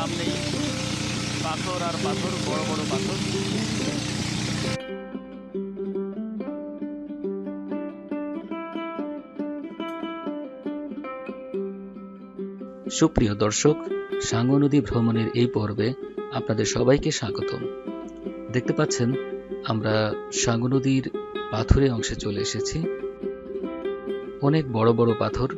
সামনেই পাথর আর পাথর, বড় বড় পাথর। সুপ্রিয় দর্শক, সাঙ্গু নদী ভ্রমণের এই পর্বে আপনাদের সবাইকে স্বাগতম। দেখতে পাচ্ছেন, আমরা সাঙ্গু নদীর পাথুরে অংশে চলে এসেছি। অনেক বড় বড় পাথর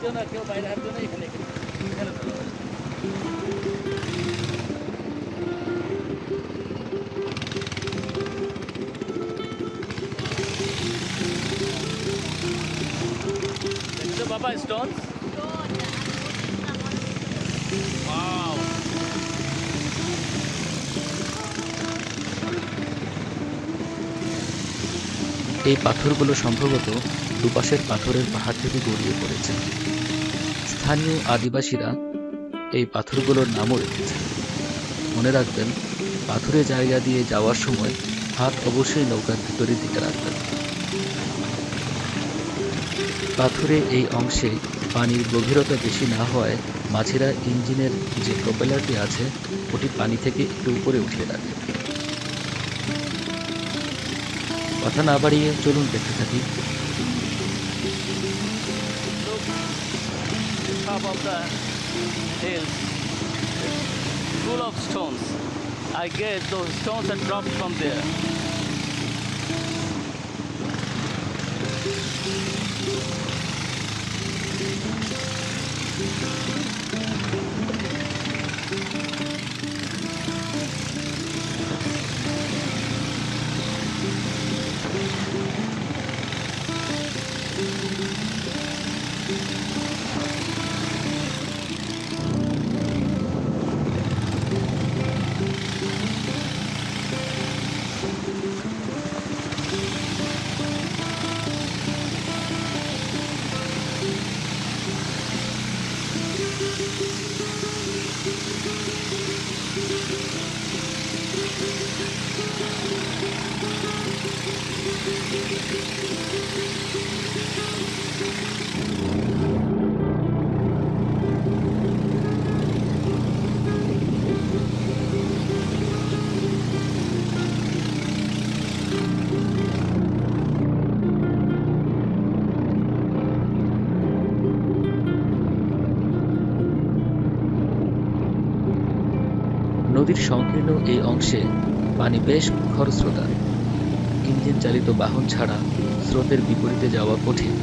বাইরে হাত দিও না কেউ বাইরে হাত দিও না এখানে এখানে। এখানে ধরো। দেখছ বাবা এই পাথরগুলো সম্ভবত দুপাশের পাথরের পাহাড় থেকে গড়িয়ে পড়েছে। স্থানীয় আদিবাসীরা এই পাথরগুলোর নামও রেখেছে। মনে রাখবেন, পাথুরে জায়গা দিয়ে যাওয়ার সময় হাত অবশ্যই নৌকার ভিতরের দিকে রাখবেন। পাথুরে এই অংশে পানির গভীরতা বেশি না হওয়ায় মাছেরা ইঞ্জিনের যে প্রপেলারটি আছে, ওটি পানি থেকে একটু উপরে উঠিয়ে রাখে। কথা না বাড়িয়ে চলুন দেখতে থাকি from there. নদীর সংকীর্ণ এই অংশে পানি বেশ খরস্রোতা। ইঞ্জিন চালিত বাহন ছাড়া স্রোতের বিপরীতে যাওয়া কঠিন।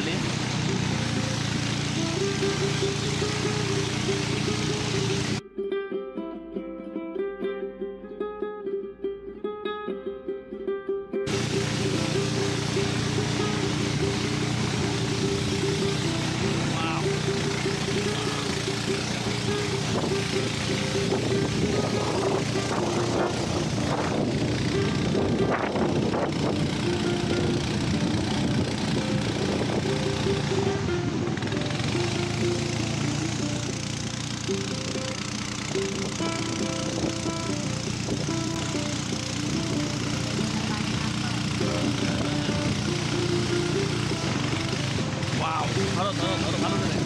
অ্যাকচুয়ালি ধরো ধরো ধরো ভালো।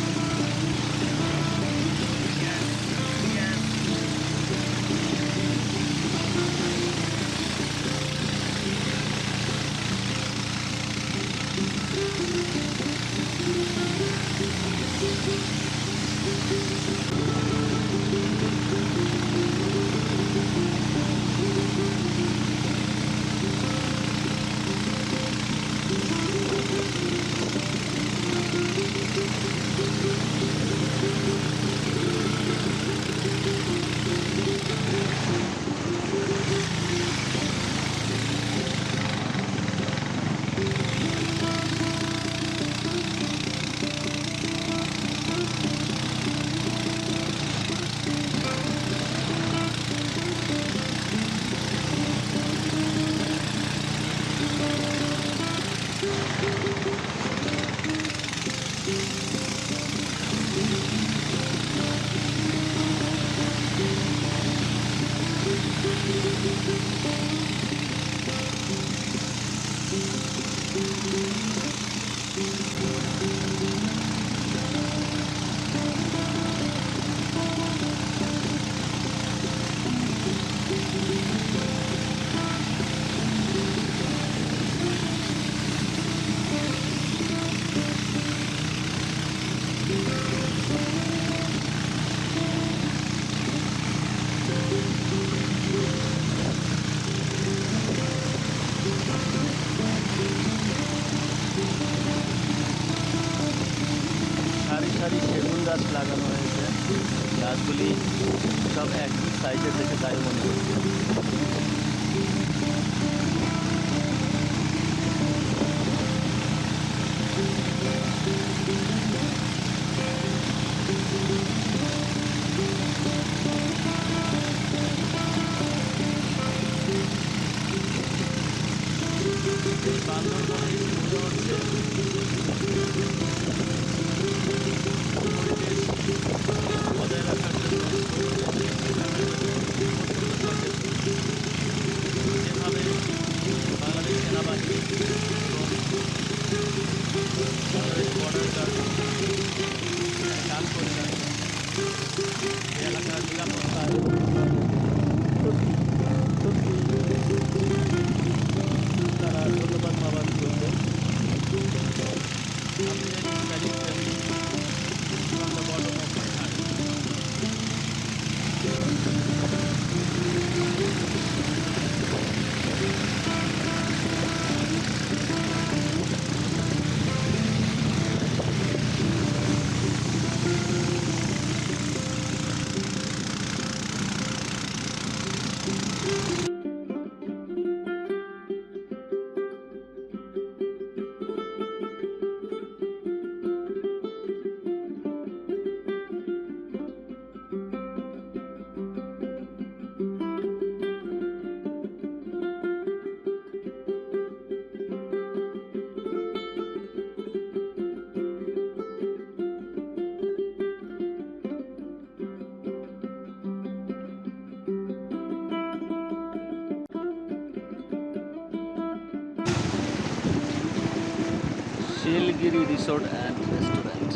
শিলগিরি রিসোর্ট অ্যান্ড রেস্টুরেন্ট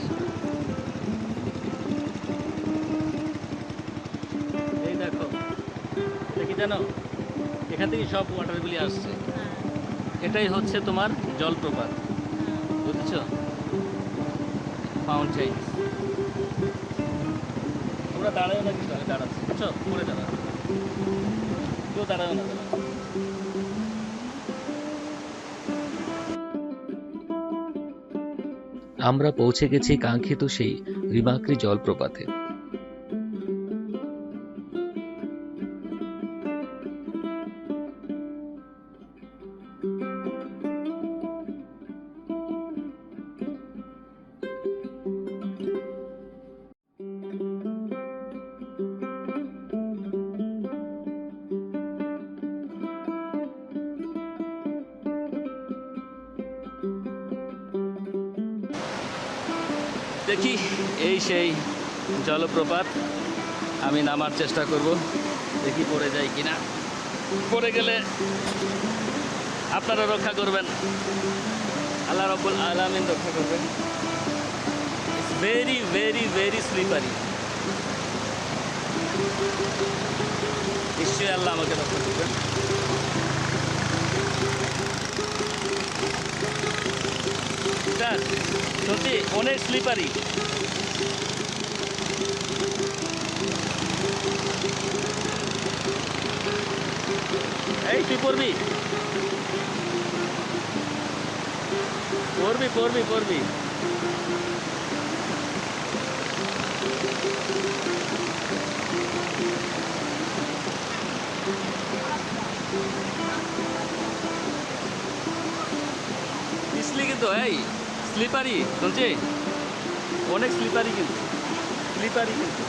এই দেখো কি জানো? এখান থেকে সব ওয়াটারগুলি আসছে। এটাই হচ্ছে তোমার জলপ্রপাত। বুঝেছ? ফাউন্টেন তোমরা দাঁড়াও না কিন্তু দাঁড়াচ্ছি বুঝছ? পরে দাঁড়াও। কেউ দাঁড়াও না। দাঁড়াও আমরা পৌঁছে গেছি কাঙ্ক্ষিত সেই রিমাকরি জলপ্রপাতে। দেখি, এই সেই জলপ্রপাত। আমি নামার চেষ্টা করব, দেখি পড়ে যাই কিনা। পড়ে গেলে আপনারা রক্ষা করবেন। আল্লাহ রব্বুল আলামিন রক্ষা করবেন। ভেরি ভেরি ভেরি স্লিপারি নিশ্চয়ই আল্লাহ আমাকে রক্ষা করবেন। স্যার সত্যি অনেক স্লিপারি এই তুই পড়বি? পড়বি পড়বি পড়বি। পিছলি কিন্তু, এই স্লিপারি শুনছি? অনেক স্লিপারি কিন্তু স্লিপারি কিন্তু।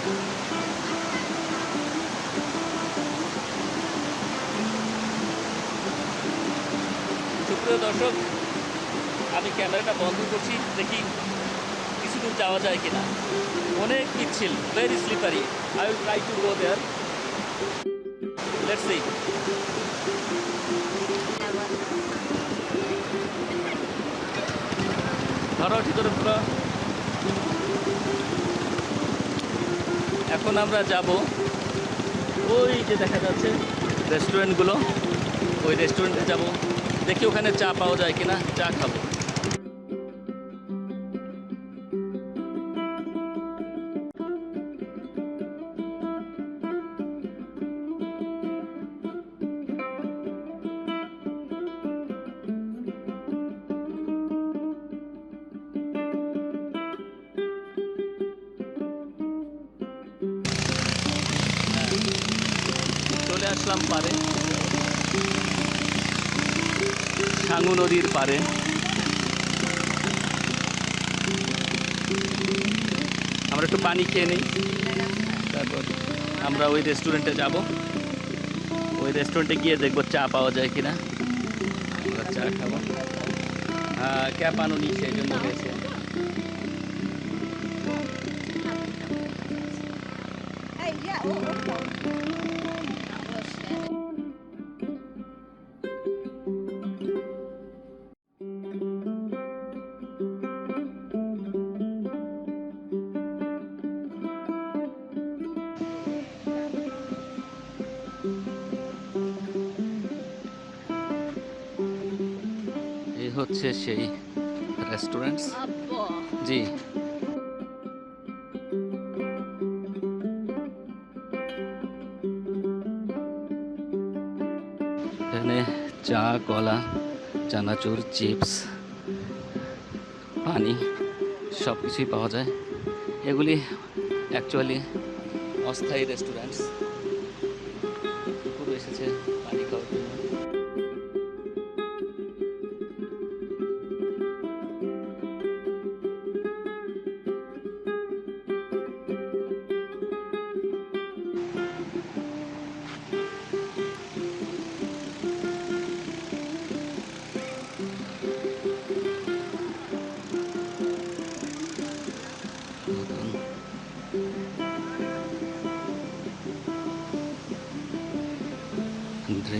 সুপ্রিয় দর্শক, আমি ক্যামেরাটা বন্ধ করছি, দেখি কিছু দূর যাওয়া যায় কিনা। অনেক পিচ্ছিল very slippery I will try to go there let's see ধরো ভিতরে পুরো। এখন আমরা যাব ওই যে দেখা যাচ্ছে রেস্টুরেন্টগুলো ওই রেস্টুরেন্টে যাব। দেখি ওখানে চা পাওয়া যায় কিনা, চা খাব। আসলাম পারে। সাঙ্গু নদীর পারে। আমরা একটু পানি খেয়ে নিই। তারপর আমরা ওই রেস্টুরেন্টে যাব। ওই রেস্টুরেন্টে গিয়ে দেখব চা পাওয়া যায় কিনা। আমরা চা খাব। হ্যাঁ ক্যাপ আনুনি সেই জন্য হয়েছে। Yeah, oh, হচ্ছে সেই রেস্টুরেন্টস জি। এখানে চা কলা চানাচুর চিপস পানি সব কিছুই পাওয়া যায়। এগুলি অ্যাকচুয়ালি অস্থায়ী রেস্টুরেন্টস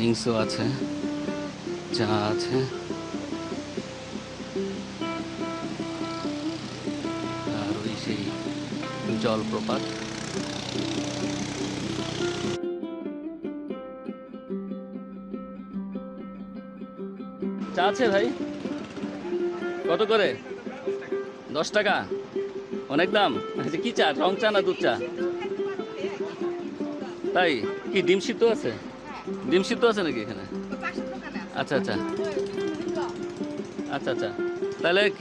ড্রিঙ্কসও আছে চা আছে। আর ওই সেই জলপ্রপাত। চা আছে ভাই? কত করে? দশ টাকা। অনেক দাম। আচ্ছা কি চা? রং চা না দুধ চা? তাই, কি ডিম সিদ্ধ আছে? ডিম সিদ্ধ আছে নাকি এখানে? আচ্ছা আচ্ছা। আচ্ছা আচ্ছা। তাহলে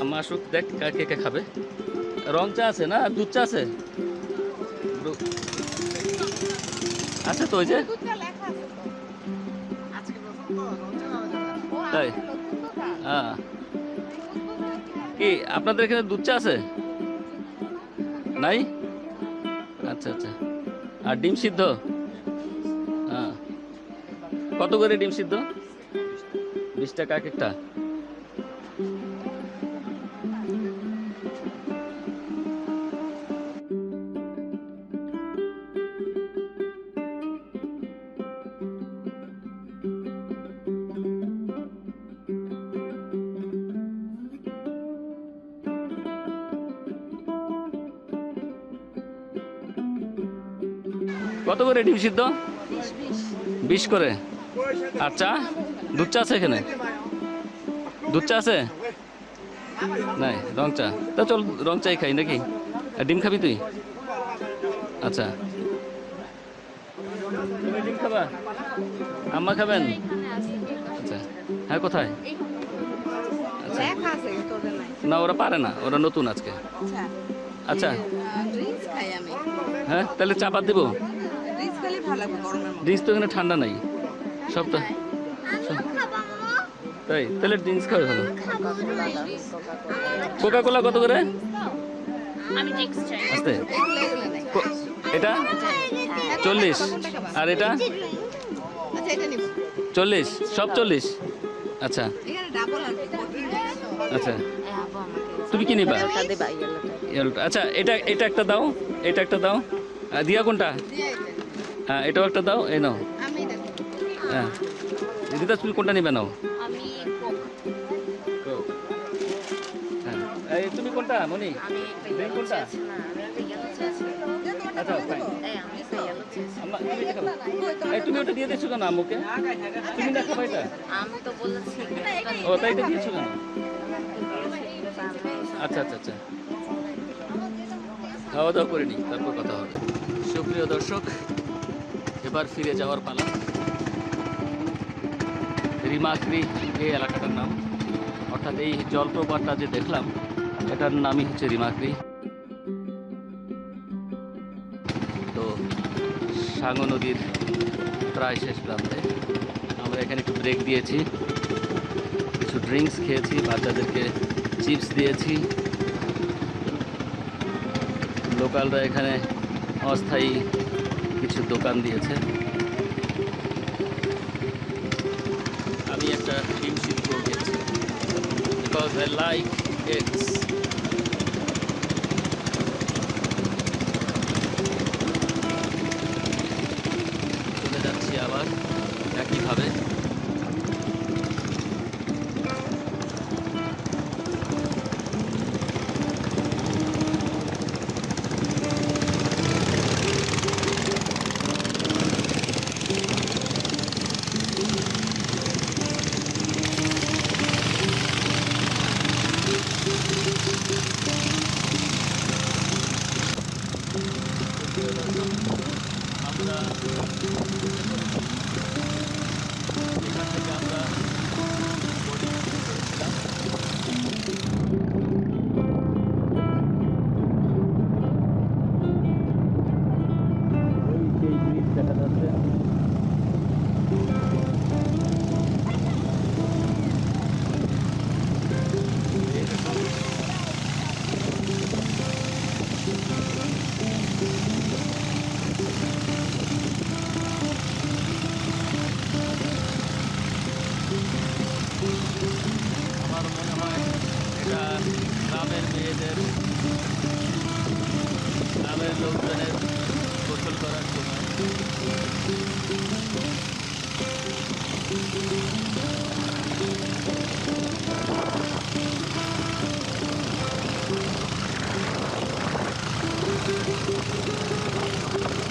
আম্মা আসুক, দেখ কা- কে খাবে। রং চা আছে না? দুধ চা আছে? আছে তো ওই যে? তাই? হ্যাঁ। কি, আপনাদের এখানে দুধ চা আছে? নাই? আচ্ছা আচ্ছা। আর ডিম সিদ্ধ? কত করে ডিম সিদ্ধ? বিশ টাকা এক একটা। কত করে ডিম সিদ্ধ? বিশ করে? আর চা? দুধ চা আছে এখানে? দুধ চা আছে? নাই রং চা। তা চল রং চাই খাই নাকি? আর ডিম খাবি তুই? আচ্ছা। তুমি ডিম খাবা? আম্মা খাবেন? আচ্ছা। হ্যাঁ কোথায়? আচ্ছা। না ওরা পারে না ওরা নতুন আজকে। আচ্ছা। হ্যাঁ তাহলে চাপাত দিব? ড্রিঙ্কস তো এখানে ঠান্ডা নাই। সব তো তাই? তাহলে ড্রিঙ্কস খাবে ভালো। কোকা কোলা কত করে? আমি ড্রিঙ্কস চাই। আস্তে। এটা? চল্লিশ। আর এটা? আচ্ছা এটা নিব। চল্লিশ। সব চল্লিশ? আচ্ছা। আচ্ছা। তুমি কি নিবা? আচ্ছা এটা এটা একটা দাও। এটা একটা দাও। আর দিয়া কোনটা? হ্যাঁ এটাও একটা দাও। এই নাও। হ্যাঁ। দিদা তুমি কোনটা নিবে নাও? আমি হ্যাঁ। এই তুমি কোনটা মনি কোনটা? আচ্ছা, তুমি এটা ওটা দিয়ে দিয়েছ কেন আম্মুকে? তুমি না খাবা এটা। আমি তো ও তাই তো দিয়েছ কেন? আচ্ছা আচ্ছা আচ্ছা। খাওয়া দাওয়া করে নি তারপর কথা হবে। সুপ্রিয় দর্শক এবার ফিরে যাওয়ার পালা। রিমাকরি এই এলাকাটার নাম। অর্থাৎ এই জলপ্রপাতটা যে দেখলাম, এটার নামই হচ্ছে রিমাকরি। তো সাঙ্গ নদীর প্রায় শেষ প্রান্তে। আমরা এখানে একটু ব্রেক দিয়েছি। কিছু ড্রিঙ্কস খেয়েছি, বাচ্চাদেরকে চিপস দিয়েছি। লোকালরা এখানে অস্থায়ী কিছু দোকান দিয়েছে। একটা ডিম সিদ্ধ খেয়েছি because I like eggs গ্রামের মেয়েদের গ্রামের লোকজনের গোসল করার সময় Thank you.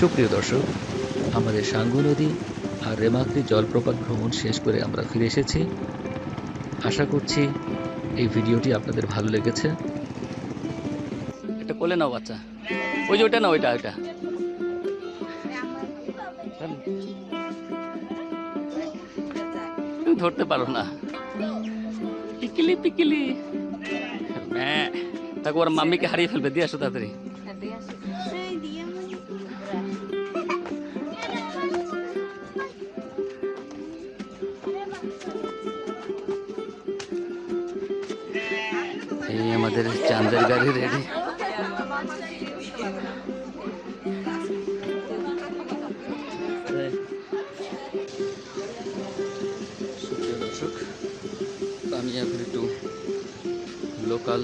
সুপ্রিয় দর্শক, আমাদের সাঙ্গু নদী আর রেমাক্রি জলপ্রপাত ভ্রমণ শেষ করে আমরা ফিরে এসেছি। আশা করছি এই ভিডিওটি আপনাদের ভালো লেগেছে। এটা কোলে নাও বাচ্চা। ওই যে ওইটা না ওইটা ওইটা। ধরতে পারো না। পিকিলি পিকিলি। হ্যাঁ তাকে ওর মাম্মিকে হারিয়ে ফেলবে, দিয়ে আসো তাড়াতাড়ি। আমাদের চাঁদের গাড়ি রেডি আমি এখন একটু লোকাল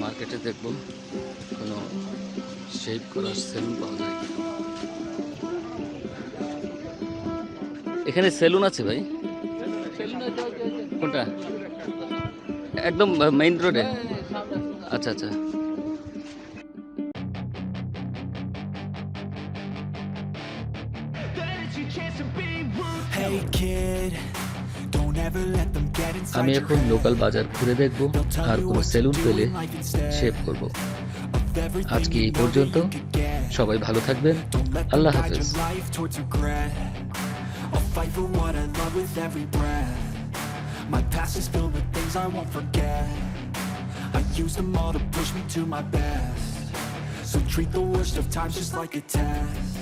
মার্কেটে দেখব। কোনো শেভ করার সেলুন পাওয়া যায় এখানে সেলুন আছে ভাই? কোনটা? একদম মেইন রোডে আচ্ছা আচ্ছা। আমি এখন লোকাল বাজার ঘুরে দেখব আর কোন সেলুন পেলে শেভ করব। আজকে এই পর্যন্ত? সবাই ভালো থাকবেন। আল্লাহ হাফেজ। My past is filled with things I won't forget. Use them all to push me to my best. So treat the worst of times just like a test.